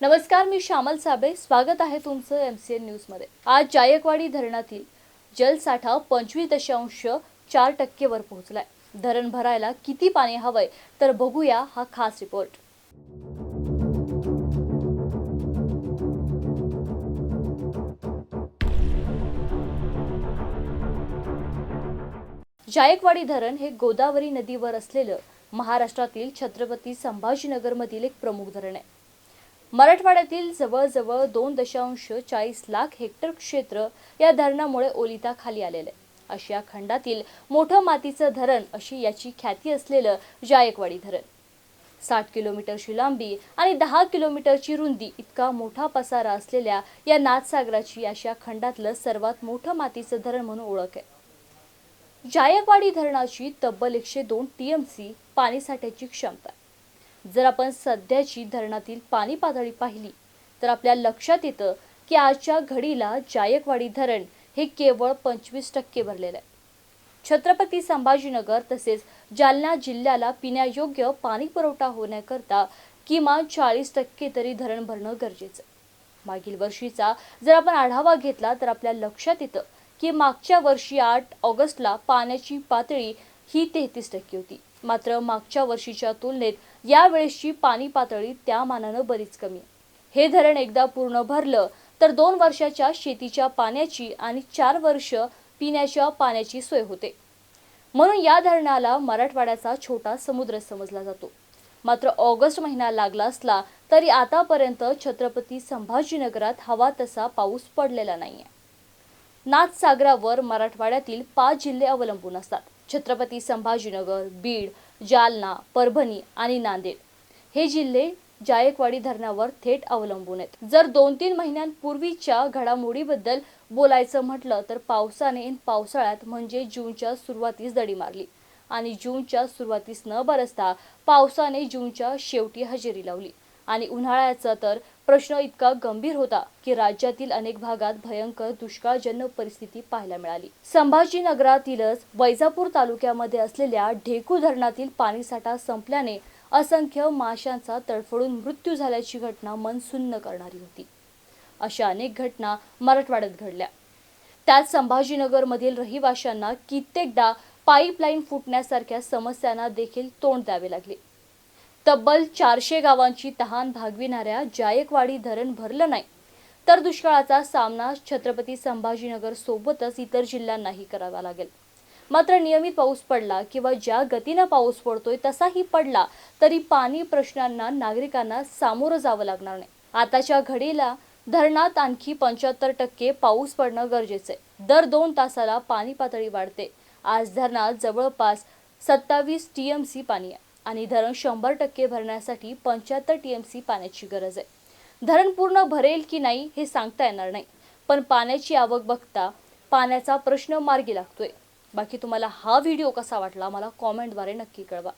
नमस्कार मी श्यामल साबे स्वागत आहे तुमचं एम सी एन न्यूजमध्ये आज जायकवाडी धरणातील जलसाठा पंचवीस दशांश चार टक्केवर पोहोचलाय. धरण भरायला किती पाणी हवंय तर बघूया हा खास रिपोर्ट. जायकवाडी धरण हे गोदावरी नदीवर असलेलं महाराष्ट्रातील छत्रपती संभाजीनगरमधील एक प्रमुख धरण आहे. मराठवाड्यातील जवळजवळ दोन दशांश चाळीस लाख हेक्टर क्षेत्र या धरणामुळे ओलिता खाली आलेलं आहे. आशिया खंडातील मोठं मातीचं धरण अशी याची ख्याती असलेलं जायकवाडी धरण. साठ किलोमीटरची लांबी आणि दहा किलोमीटरची रुंदी इतका मोठा पसारा असलेल्या या नाथसागराची आशिया खंडातलं सर्वात मोठं मातीचं धरण म्हणून ओळख आहे. जायकवाडी धरणाची तब्बल एकशे दोन टीएमसी पाणीसाठ्याची क्षमता आहे. जर आपण सध्याची धरणातील पाणी पातळी पाहिली तर आपल्या लक्षात येतं की आजच्या घडीला जायकवाडी धरण हे केवळ पंचवीस टक्के भरलेलं आहे. छत्रपती संभाजीनगर तसेच जालना जिल्ह्याला पिण्यायोग्य पाणी पुरवठा होण्याकरता किमान चाळीस टक्के तरी धरण भरणं गरजेचं मागील वर्षीचा जर आपण आढावा घेतला तर आपल्या लक्षात येतं की मागच्या वर्षी आठ ऑगस्टला पाण्याची पातळी ही तेहतीस टक्के होती. मात्र मागच्या वर्षीच्या तुलनेत यावेळेसची पाणी पातळी त्या मानानं बरीच कमी. हे धरण एकदा पूर्ण भरलं तर दोन वर्षाच्या शेतीच्या पाण्याची आणि चार वर्ष पिण्याच्या पाण्याची सोय होते. म्हणून या धरणाला मराठवाड्याचा छोटा समुद्र समजला जातो. मात्र ऑगस्ट महिना लागला असला तरी आतापर्यंत छत्रपती संभाजीनगरात हवा तसा पाऊस पडलेला नाहीये. नाथसागरावर मराठवाड्यातील पाच जिल्हे अवलंबून असतात. छत्रपती संभाजीनगर बीड जालना परभणी आणि नांदेड. हे जिल्हे जायकवाडी धरणावर थेट अवलंबून आहेत. जर दोन तीन महिन्यांपूर्वीच्या घडामोडीबद्दल बोलायचं म्हटलं तर पावसाने पावसाळ्यात म्हणजे जूनच्या सुरुवातीस दडी मारली. आणि जूनच्या सुरुवातीस न बरसता पावसाने जूनच्या शेवटी हजेरी लावली. आणि उन्हाळ्याचा तर प्रश्न इतका गंभीर होता की राज्यातील अनेक भागात भयंकर दुष्काळजन्य परिस्थिती पाहायला मिळाली. संभाजीनगरातीलच वैजापूर तालुक्यामध्ये असलेल्या ढेकू धरणातील पाणीसाठा संपल्याने असंख्य माशांचा तडफडून मृत्यू झाल्याची घटना मन सुन्न करणारी होती. अशा अनेक घटना मराठवाड्यात घडल्या. त्यात संभाजीनगरमधील रहिवाशांना कित्येकदा पाईपलाईन फुटण्यासारख्या समस्यांना देखील तोंड द्यावे लागले. तब्बल चारशे गावांची तहान भागविणाऱ्या जायकवाडी धरण भरलं नाही तर दुष्काळाचा सामना छत्रपती संभाजीनगर सोबतच इतर जिल्ह्यांनाही करावा लागेल. मात्र नियमित पाऊस पडला किंवा ज्या गतीनं पाऊस पडतोय तसाही पडला तरी पाणी प्रश्नांना नागरिकांना सामोरं जावं लागणार नाही. आताच्या घडीला धरणात आणखी पंच्याहत्तर टक्के पाऊस पडणं गरजेचं आहे. दर दोन तासाला पाणी पातळी वाढते. आज धरणात जवळपास सत्तावीस टीएमसी पाणी आहे. आणि धरण शंभर टक्के भरण्यासाठी पंच्याहत्तर टी एम सी पाण्याची गरज आहे. धरण पूर्ण भरेल की नाही हे सांगता येणार नाही. पण पाण्याची आवक बघता पाण्याचा प्रश्न मार्गी लागतोय. बाकी तुम्हाला हा व्हिडिओ कसा वाटला मला कॉमेंटद्वारे नक्की कळवा.